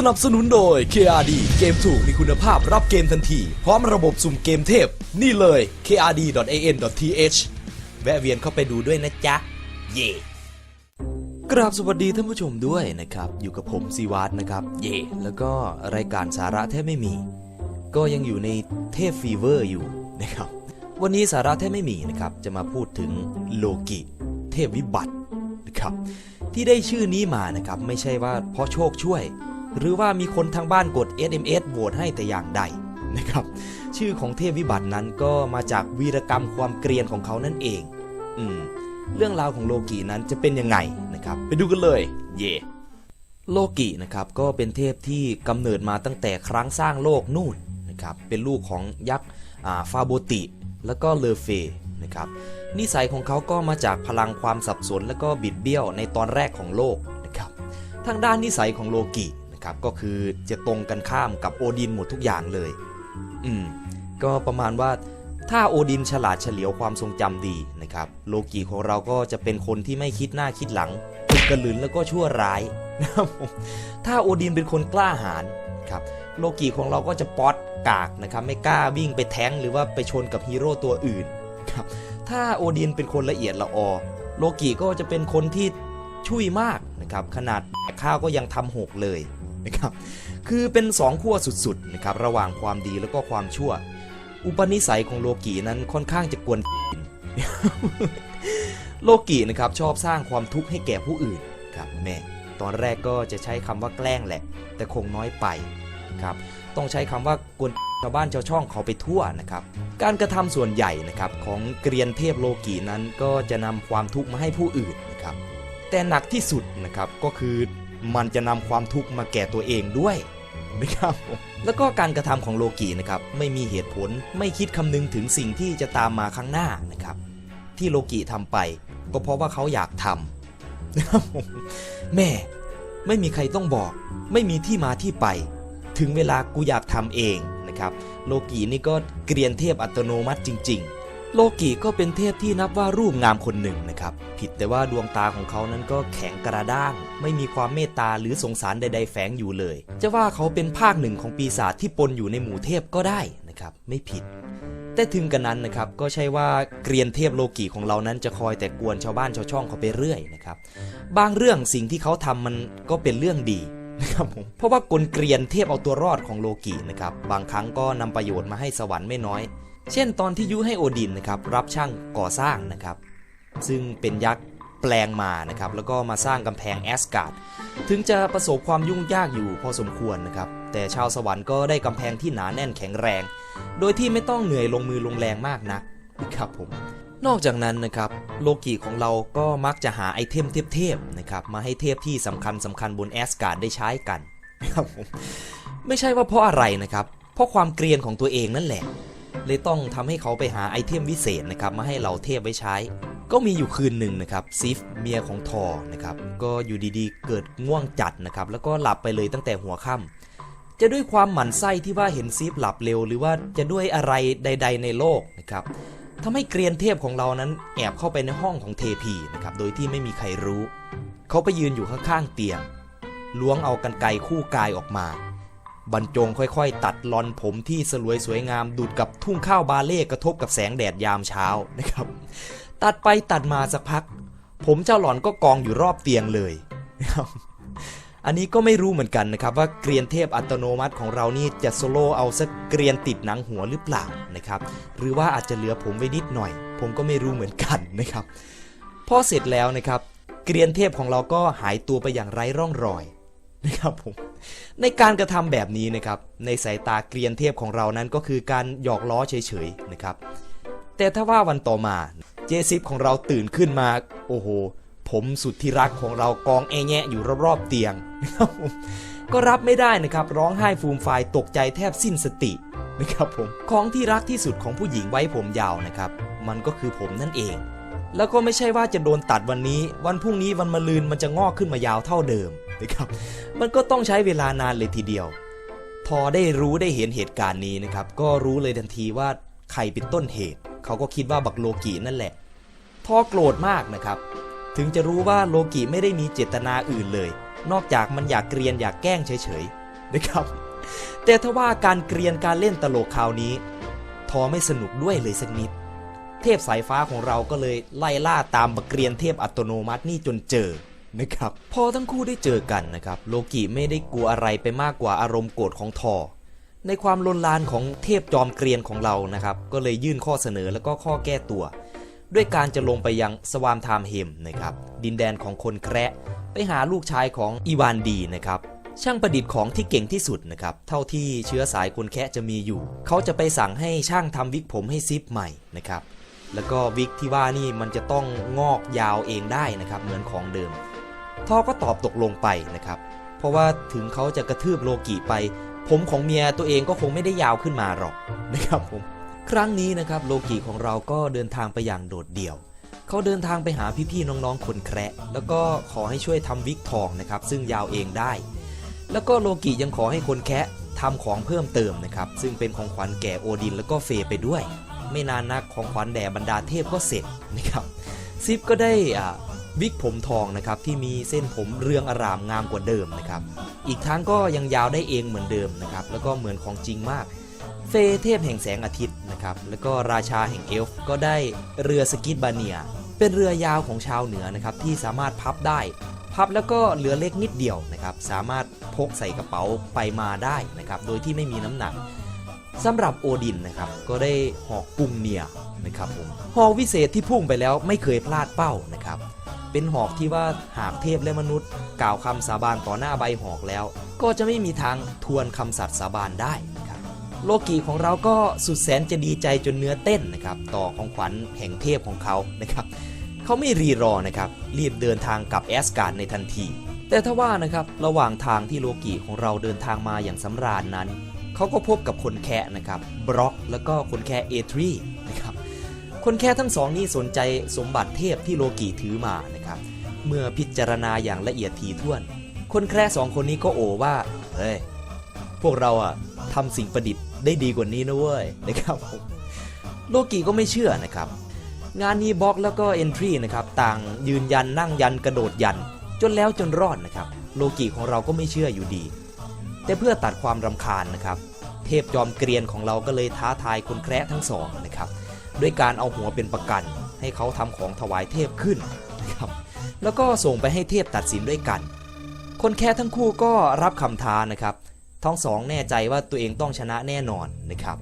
สนับสนุนโดย KRD เกมถูกมีคุณภาพรับเกมทันที พร้อมระบบสุ่มเกมเทพ นี่เลย krd.an.th แวะเวียนเข้าไปดูด้วยนะจ๊ะ เย่ กราบสวัสดีท่านผู้ชมด้วยนะครับ อยู่กับผมซีวาร์ดนะครับ เย่ แล้วก็รายการสาระแทบไม่มี ก็ยังอยู่ในเทพฟีเวอร์อยู่นะครับ วันนี้สาระแทบไม่มีนะครับ จะมาพูดถึงโลกิ เทพวิบัตินะครับ ที่ได้ชื่อนี้มานะครับ ไม่ใช่ว่าเพราะโชคช่วย หรือว่ามีคนทางบ้านกด SMS โหวตให้แต่อย่างใดนะครับ ชื่อของเทพวิบัตินั้นก็มาจากวีรกรรมความเกรียนของเขานั่นเอง อืม เรื่องราวของโลกินั้นจะเป็นยังไงนะครับ ไปดูกันเลย เย่โลกินะครับก็เป็นเทพที่กำเนิดมาตั้งแต่ครั้งสร้างโลกนู่นนะครับ เป็นลูกของยักษ์ฟาโบติ แล้วก็เลอเฟนะครับนิสัยของเขาก็มาจากพลังความสับสนและก็บิดเบี้ยวในตอนแรกของโลกนะครับทางด้านนิสัยของโลกิ นะครับก็คือจะตรงกันข้ามกับโอดินหมดทุกอย่างเลย อืมก็ประมาณว่าถ้าโอดินฉลาดเฉลียวความทรงจำดีนะครับโลกิของเราก็จะเป็นคนที่ไม่คิดหน้าคิดหลังตึกกระลืนแล้วก็ชั่วร้ายนะครับผมถ้าโอดินเป็นคนกล้าหาญครับโลกิของเราก็จะป๊อตกากนะครับไม่กล้าวิ่งไปแท้งหรือว่าไปชนกับฮีโร่ตัวอื่นครับถ้าโอดินเป็นคนละเอียดละออโลกิก็จะเป็นคนที่ ช่วยมากนะครับขนาดข้าวก็ยังทำหกเลยนะครับคือเป็นสองขั้วสุดๆนะครับระหว่างความดีแล้วก็ความชั่ว อุปนิสัยของโลกีนั้นค่อนข้างจะกวนโลกีนะครับชอบสร้างความทุกข์ให้แก่ผู้อื่นครับแม่ตอนแรกก็จะใช้คำว่าแกล้งแหละ แต่คงน้อยไปครับต้องใช้คำว่ากวนชาวบ้านชาวช่องเขาไปทั่วนะครับ การกระทำส่วนใหญ่นะครับของเกรียนเทพโลกีนั้นก็จะนำความทุกข์มาให้ผู้อื่นนะครับ แต่หนักที่สุดนะครับก็คือมันจะนำความทุกข์มาแก่ตัวเองด้วยนะครับผมแล้วก็การกระทำของโลกีนะครับไม่มีเหตุผลไม่คิดคำนึงถึงสิ่งที่จะตามมาข้างหน้านะครับ ที่โลกิทำไปก็เพราะว่าเขาอยากทำนะครับผมแม่ไม่มีใครต้องบอก ไม่มีที่มาที่ไป ถึงเวลากูอยากทำเองนะครับ โลกีนี่ก็เกรียนเทพอัตโนมัติจริง ๆ โลกีก็เป็นเทพที่นับว่ารูปงามคนหนึ่งนะครับ ผิดแต่ว่าดวงตาของเขานั้นก็แข็งกระด้าง ไม่มีความเมตตาหรือสงสารใด ๆ แฝงอยู่เลย จะว่าเขาเป็นภาคหนึ่งของปีศาจที่ปนอยู่ในหมู่เทพก็ได้นะครับ ไม่ผิด แต่ถึงกันนั้นนะครับก็ใช่ว่าเกรียนเทพโลกีของเรานั้นจะคอยแต่กวนชาวบ้านชาวช่องเขาไปเรื่อยนะครับบางเรื่องสิ่งที่เขาทำมันก็เป็นเรื่องดีนะครับผมเพราะว่ากลเกรียนเทพเอาตัวรอดของโลกีนะครับบางครั้งก็นำประโยชน์มาให้สวรรค์ไม่น้อย เช่นตอนที่ยุให้โอดินนะครับรับช่างก่อสร้างนะครับซึ่งเป็นยักษ์แปลงมานะครับแล้วก็มาสร้างกำแพงแอสการ์ดถึงจะประสบความยุ่งยากอยู่พอสมควรนะครับแต่ชาวสวรรค์ก็ได้กำแพงที่หนาแน่นแข็งแรง โดยที่ไม่ต้องเหนื่อยลงมือลงแรงมากนักนะครับผมนอกจากนั้นนะครับโลกิของเราก็มักจะหาไอเทมเทพๆนะครับมาให้เทพที่สำคัญสำคัญบนแอสการ์ดได้ใช้กันนะครับผมไม่ใช่ว่าเพราะอะไรนะครับเพราะความเกรียนของตัวเองนั่นแหละ เลยต้องทำให้เขาไปหาไอเทมวิเศษนะครับมาให้เหล่าเทพไว้ใช้ ก็มีอยู่คืนหนึ่งนะครับซิฟเมียของทอนะครับก็อยู่ดีๆ เกิดง่วงจัดนะครับแล้วก็หลับไปเลยตั้งแต่หัวค่ำจะด้วยความหมั่นไส้ที่ว่าเห็นซิฟหลับเร็ว หรือว่าจะด้วยอะไรใด ๆ ในโลกนะครับทำให้เกรียนเทพของเรานั้นแอบเข้าไปในห้องของเทพีนะครับโดยที่ไม่มีใครรู้ เขาไปยืนอยู่ข้างๆเตียงล้วงเอากันไกรคู่กายออกมา บรรจงค่อยๆ ตัดลอนผมที่สลวยสวยงามดูดกับทุ่งข้าวบาเล่กระทบกับแสงแดดยามเช้านะครับ ตัดไปตัดมาสักพัก ผมเจ้าหลอนก็กองอยู่รอบเตียงเลยนะครับอันนี้ก็ไม่รู้เหมือนกันนะครับว่าเกรียนเทพอัตโนมัติของเรานี่จะโซโล่เอาสักเกรียนติดหนังหัวหรือเปล่านะครับ หรือว่าอาจจะเหลือผมไว้นิดหน่อย ผมก็ไม่รู้เหมือนกันนะครับ พอเสร็จแล้วนะครับ เกรียนเทพของเราก็หายตัวไปอย่างไร้ร่องรอย นะครับผมในการกระทำแบบนี้นะครับในสายตาเกรียนเทพของเรานั้นก็คือการหยอกล้อเฉยๆนะครับแต่ถ้าว่าวันต่อมาเจซิปของเราตื่นขึ้นมาโอ้โหผมสุดที่รักของเรากองแอแงะอยู่รอบๆเตียงนะครับผมก็รับไม่ได้นะครับร้องไห้ฟูมฟายตกใจแทบสิ้นสตินะครับผมของที่รักที่สุดของผู้หญิงไว้ผมยาวนะครับ มันก็คือผมนั่นเอง แล้วก็ไม่ใช่ว่าจะโดนตัดวันนี้ วันพรุ่งนี้วันมะรืนมันจะงอกขึ้นมายาวเท่าเดิมนะครับ มันก็ต้องใช้เวลานานเลยทีเดียว พอได้รู้ได้เห็นเหตุการณ์นี้นะครับ ก็รู้เลยทันทีว่าใครเป็นต้นเหตุ เขาก็คิดว่าบักโลกีนั่นแหละทอโกรธมากนะครับ ถึงจะรู้ว่าโลกิไม่ได้มีเจตนาอื่นเลย นอกจากมันอยากเกรียนอยากแกล้งเฉยๆนะครับ แต่ถ้าว่าการเกรียนการเล่นตลกคราวนี้ ทอไม่สนุกด้วยเลยสักนิด ทพสายฟ้าของเราก็เลยไล่ล่าตามบักเรียนเทพอัตโนมัตินี่จนเจอนะครับ พอทั้งคู่ได้เจอกันนะครับ โลกิไม่ได้กลัวอะไรไปมากกว่าอารมณ์โกรธของทอ ในความลนลานของเทพจอมเกรียนของเรานะครับ ก็เลยยื่นข้อเสนอแล้วก็ข้อแก้ตัว ด้วยการจะลงไปยังสวามไทม์เฮมนะครับ ดินแดนของคนแคระไปหาลูกชายของอีวานดีนะครับช่างประดิษฐ์ของที่เก่งที่สุดนะครับ เท่าที่เชื้อสายคนแคะจะมีอยู่ เขาจะไปสั่งให้ช่างทำวิกผมให้ซิปใหม่นะครับ แล้วก็วิกที่ว่านี่มันจะต้องงอกยาวเองได้นะครับ เหมือนของเดิม ท่อก็ตอบตกลงไปนะครับ เพราะว่าถึงเขาจะกระทืบโลกิไป ผมของเมียตัวเองก็คงไม่ได้ยาวขึ้นมาหรอกนะครับผม ครั้งนี้นะครับโลกิของเราก็เดินทางไปอย่างโดดเดี่ยว เขาเดินทางไปหาพี่ๆน้องๆคนแคระแล้วก็ขอให้ช่วยทำวิกทองนะครับ ซึ่งยาวเองได้ แล้วก็โลกิยังขอให้คนแคะทำของเพิ่มเติมนะครับ ซึ่งเป็นของขวัญแก่โอดินแล้วก็เฟย์ไปด้วย ไม่นานนักของขวัญแด่บรรดาเทพก็เสร็จนะครับซิปก็ได้อ่าวิกผมทองนะครับที่มีเส้นผมเรืองอารามงามกว่าเดิมนะครับอีกทั้งก็ยังยาวได้เองเหมือนเดิมนะครับแล้วก็เหมือนของจริงมาก เฟเทพแห่งแสงอาทิตย์นะครับแล้วก็ราชาแห่งเอลฟ์ก็ได้เรือสกิดบาเนีย เป็นเรือยาวของชาวเหนือนะครับที่สามารถพับได้ พับแล้วก็เหลือเล็กนิดเดียวนะครับสามารถพกใส่กระเป๋าไปมาได้นะครับโดยที่ไม่มีน้ำหนัก สำหรับโอดินนะครับก็ได้หอกกุงเนียนะครับผมหอกวิเศษที่พุ่งไปแล้วไม่เคยพลาดเป้านะครับเป็นหอกที่ว่าหากเทพและมนุษย์ กล่าวคำสาบานต่อหน้าใบหอกแล้ว ก็จะไม่มีทางทวนคำสัตย์สาบานได้นะครับโลกีของเราก็สุดแสนจะดีใจจนเนื้อเต้นนะครับต่อของขวัญแห่งเทพของเขานะครับเขาไม่รีรอนะครับรีบเดินทางกลับแอสการ์ดในทันที แต่ถ้าว่านะครับระหว่างทางที่โลกีของเราเดินทางมาอย่างสำราญนั้น เขาก็พบกับคนแคะนะครับบล็อกแล้วก็คนแคะเอทรีนะครับคนแค่ทั้งสองนี่สนใจสมบัติเทพที่โลกีถือมานะครับเมื่อพิจารณาอย่างละเอียดถี่ถ้วน คนแคร์สองคนนี้ก็โอว่าเฮ้ยพวกเราอะทำสิ่งประดิษฐ์ได้ดีกว่านี้นะเว้ยนะครับโลกีก็ไม่เชื่อนะครับ งานนี้บล็อกแล้วก็เอนทรีนะครับต่างยืนยันนั่งยันกระโดดยัน จนแล้วจนรอดนะครับ โลกีของเราก็ไม่เชื่ออยู่ดี แต่เพื่อตัดความรำคาญนะครับ เทพจอมเกรียนของเราก็เลยท้าทายคนแคร์ทั้งสองนะครับ ด้วยการเอาหัวเป็นประกัน ให้เขาทำของถวายเทพขึ้นนะครับ แล้วก็ส่งไปให้เทพตัดสินด้วยกัน คนแค่ทั้งคู่ก็รับคำท้านะครับ ทั้งสองแน่ใจว่าตัวเองต้องชนะแน่นอนนะครับ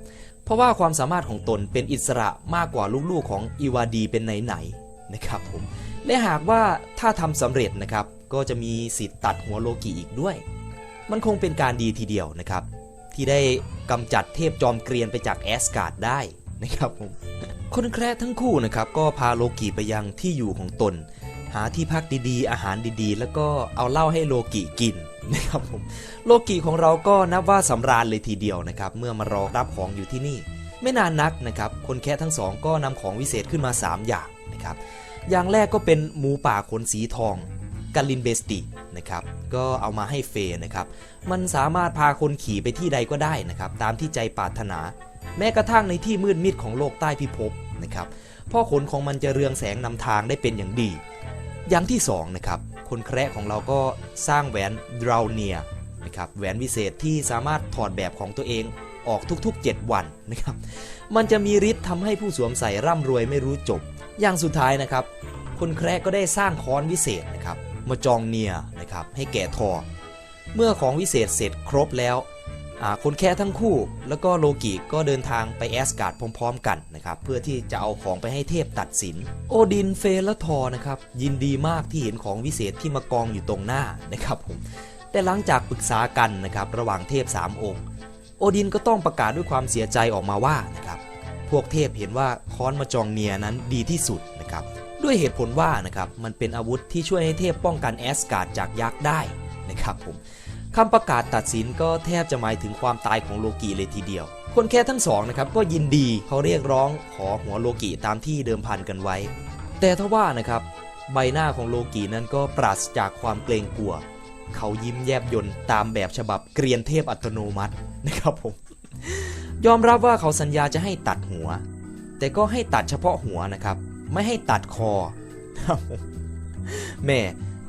เพราะว่าความสามารถของตนเป็นอิสระมากกว่าลูกๆของอีวาดีเป็นไหนๆนะครับผม และหากว่าถ้าทำสำเร็จนะครับ ก็จะมีสิทธิ์ตัดหัวโลกิอีกด้วย มันคงเป็นการดีทีเดียวนะครับ ที่ได้กำจัดเทพจอมเกรียนไปจากแอสการ์ดได้นะครับผมคนแคร์ทั้งคู่นะครับก็พาโลกิไปยังที่อยู่ของตน หาที่พักดีๆ อาหารดีๆ แล้วก็เอาเหล้าให้โลกิกินนะครับผมโลกิของเราก็นับว่าสำราญเลยทีเดียวนะครับ เมื่อมารอรับของอยู่ที่นี่ ไม่นานนักนะครับ คนแค่ทั้งสองก็นำของวิเศษขึ้นมา 3 อย่างนะครับ อย่างแรกก็เป็นหมูป่าขนสีทอง กาลินเบสตินะครับก็เอามาให้เฟย์นะครับมันสามารถพาคนขี่ไปที่ใดก็ได้นะครับตามที่ใจปรารถนา แม้กระทั่งในที่มืดมิดของโลกใต้พิภพนะครับพ่อขนของมันจะเรืองแสงนำทางได้เป็นอย่างดี อย่างที่2นะครับคนแคระของเราก็สร้างแหวนดราวเนียนะครับแหวนวิเศษที่สามารถถอดแบบของตัวเองออกทุกๆ 7 วันนะครับ มันจะมีฤทธิ์ทำให้ผู้สวมใส่ร่ำรวยไม่รู้จบ อย่างสุดท้ายนะครับ คนแคระก็ได้สร้างค้อนวิเศษนะครับ มาจองเนียนะครับให้แก่ทอ เมื่อของวิเศษเสร็จครบแล้วคนแค่ทั้งคู่ แล้วก็โลกิก็เดินทางไปแอสการ์ดพร้อม ๆ กันนะครับเพื่อที่จะเอาของไปให้เทพตัดสิน โอดินเฟและทอนะครับยินดีมากที่เห็นของวิเศษที่มากองอยู่ตรงหน้านะครับผมแต่หลังจากปรึกษากันนะครับระหว่างเทพ3องค์ โอดินก็ต้องประกาศด้วยความเสียใจออกมาว่านะครับพวกเทพเห็นว่าค้อนมาจองเนียนั้นดีที่สุดนะครับ ด้วยเหตุผลว่านะครับมันเป็นอาวุธที่ช่วยให้เทพป้องกันแอสการ์ดจากยักษ์ได้นะครับผมคำประกาศตัดสินก็แทบจะหมายถึงความตายของโลกีเลยทีเดียว คนแค่ทั้งสองนะครับก็ยินดีเขาเรียกร้องขอหัวโลกีตามที่เดิมพันกันไว้ แต่ถ้าว่านะครับใบหน้าของโลกีนั้นก็ปราศจากความเกรงกลัว เขายิ้มแยบยนตามแบบฉบับเกรียนเทพอัตโนมัตินะครับผม ยอมรับว่าเขาสัญญาจะให้ตัดหัว แต่ก็ให้ตัดเฉพาะหัวนะครับ ไม่ให้ตัดคอแม่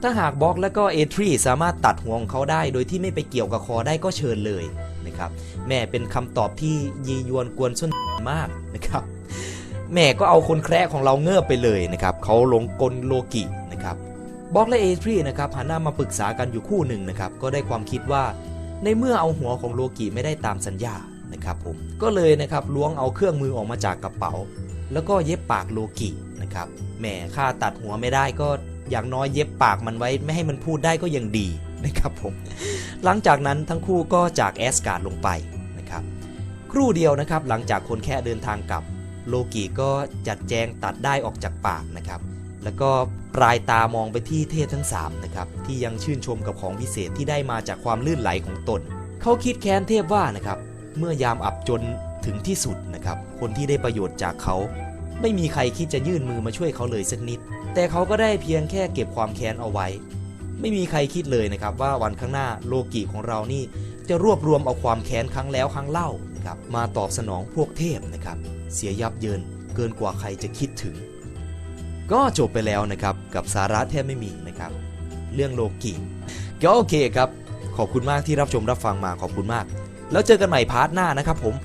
ถ้าหากบล็อกและก็เอทรีสามารถตัดหัวของเขาได้ โดยที่ไม่ไปเกี่ยวกับคอได้ก็เชิญเลยนะครับ แม่เป็นคำตอบที่ยียวนกวนส้นมากนะครับ แม่ก็เอาคนแคร์ของเราเงือบไปเลยนะครับเขาหลงกลโลกินะครับบล็อกและเอทรีนะครับหันหน้ามาปรึกษากันอยู่คู่หนึ่งนะครับ ก็ได้ความคิดว่า ในเมื่อเอาหัวของโลกิไม่ได้ตามสัญญานะครับผมก็เลยนะครับล้วงเอาเครื่องมือออกมาจากกระเป๋า แล้วก็เย็บปากโลกิ นะครับแหมค่าตัดหัวไม่ได้ก็อย่างน้อยเย็บปากมันไว้ไม่ให้มันพูดได้ก็ยังดีนะครับผม หลังจากนั้นทั้งคู่ก็จากแอสการ์ดลงไปนะครับ ครู่เดียวนะครับหลังจากคนแค่เดินทางกลับ โลกิก็จัดแจงตัดได้ออกจากปากนะครับ แล้วก็ปลายตามองไปที่เทพทั้ง3นะครับที่ยังชื่นชมกับของพิเศษที่ได้มาจากความลื่นไหลของตน เขาคิดแค้นเทพว่านะครับ เมื่อยามอับจนถึงที่สุดนะครับ คนที่ได้ประโยชน์จากเขา ไม่มีใครคิดจะยื่นมือมาช่วยเขาเลยสักนิด แต่เขาก็ได้เพียงแค่เก็บความแค้นเอาไว้ ไม่มีใครคิดเลยนะครับว่าวันข้างหน้าโลกิของเรานี่จะรวบรวมเอาความแค้นครั้งแล้วครั้งเล่านะครับมาตอบสนองพวกเทพนะครับเสียยับเยินเกินกว่าใครจะคิดถึง ก็จบไปแล้วนะครับกับสาระแทบไม่มีนะครับ เรื่องโลกิก็โอเคครับ ขอบคุณมากที่รับชมรับฟังมาขอบคุณมาก แล้วเจอกันใหม่พาร์ทหน้านะครับผม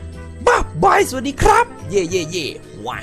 บ๊ายบายสวัสดีครับ เย่เย่เย่ว้า